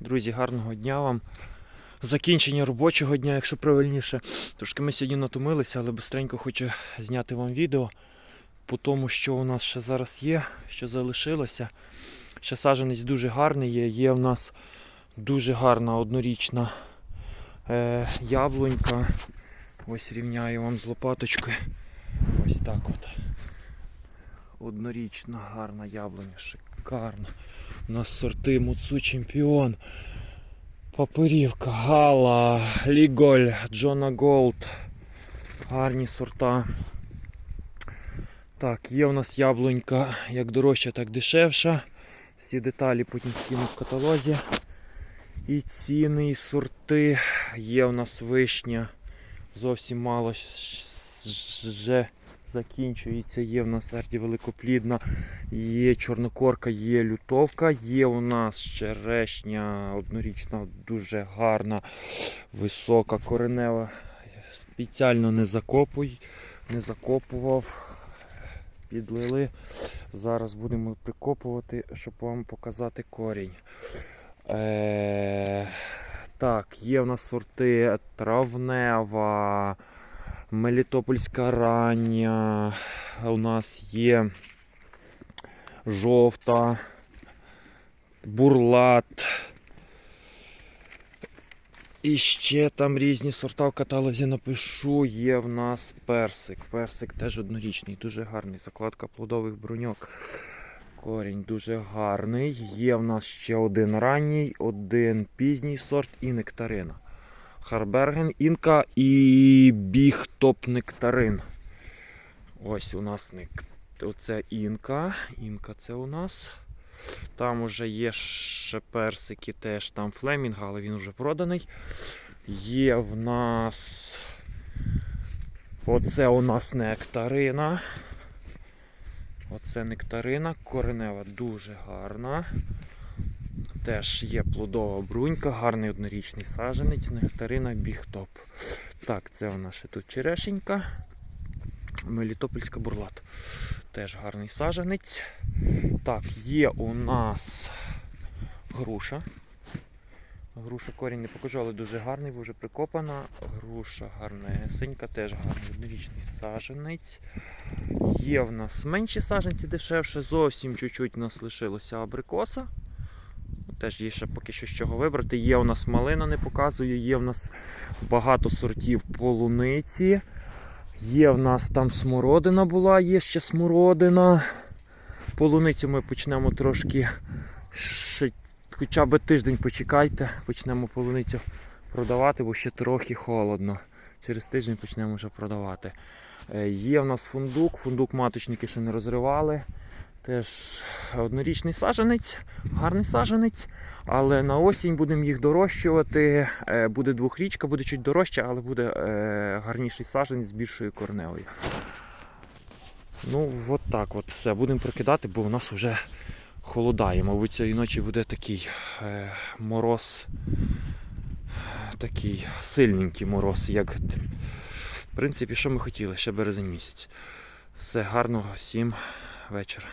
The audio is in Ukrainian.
Друзі, гарного дня вам. Закінчення робочого дня, якщо правильніше. Трошки ми сьогодні натомилися, але бистренько хочу зняти вам відео по тому, що у нас ще зараз є, що залишилося. Ще саджанець дуже гарний є. Є в нас дуже гарна однорічна е, яблунька. Ось рівняю вам з лопаточкою. Ось так от. Однорічна гарна яблуня, шикарна. У нас сорти Муцу Чемпіон, Папирівка, Гала, Ліголь, Джона Голд. Гарні сорта. Так, є у нас яблунька як дорожча, так дешевша. Всі деталі потім скину в каталозі. І ціни, і сорти. Є у нас вишня. Зовсім мало вже закінчується. Є в нас арді великоплідна, є чорнокорка, є лютовка, є у нас черешня однорічна, дуже гарна, висока, коренева. Спеціально не закопуй, не закопував. Підлили. Зараз будемо прикопувати, щоб вам показати корінь. Е, так, є в нас сорти травнева, Мелітопольська рання. У нас є жовта, бурлат. І ще там різні сорта в каталозі напишу. Є в нас персик. Персик теж однорічний, дуже гарний. Закладка плодових бруньок. Корінь дуже гарний. Є в нас ще один ранній, один пізній сорт і нектарина. Харберген, інка і біхтоп нектарин. Ось у нас. Оце інка. Інка це у нас. Там уже є ще персики, теж там флемінг, але він вже проданий. Є в нас. Оце у нас нектарина. Оце нектарина, коренева дуже гарна. Теж є плодова брунька, гарний однорічний саженець, нектарина бігтоп. Так, це у нас ще тут черешенька. Мелітопольська бурлат. Теж гарний саженець. Так, є у нас груша. Груша корінь не покажу, але дуже гарний, вже прикопана. Груша гарнесенька, теж гарний однорічний саженець. Є в нас менші саженці дешевше, зовсім чуть-чуть нас лишилося абрикоса. Теж є ще поки що з чого вибрати. Є у нас малина, не показую, є в нас багато сортів полуниці. Є в нас там смородина була, є ще смородина. Полуницю ми почнемо трошки ще хоча б тиждень почекайте, почнемо полуницю продавати, бо ще трохи холодно. Через тиждень почнемо вже продавати. Е, Є в нас фундук, фундук маточники ще не розривали. Теж однорічний саженець, гарний саженець, але на осінь будемо їх дорощувати. Е, Буде двохрічка, буде чуть дорожче, але буде е, гарніший саженець з більшою корневою. Ну, от так от все. Будемо прокидати, бо у нас вже холодає. Мабуть, цієї ночі буде такий е, мороз, такий сильненький мороз, як в принципі, що ми хотіли, ще березень місяць. Все, гарного всім вечора.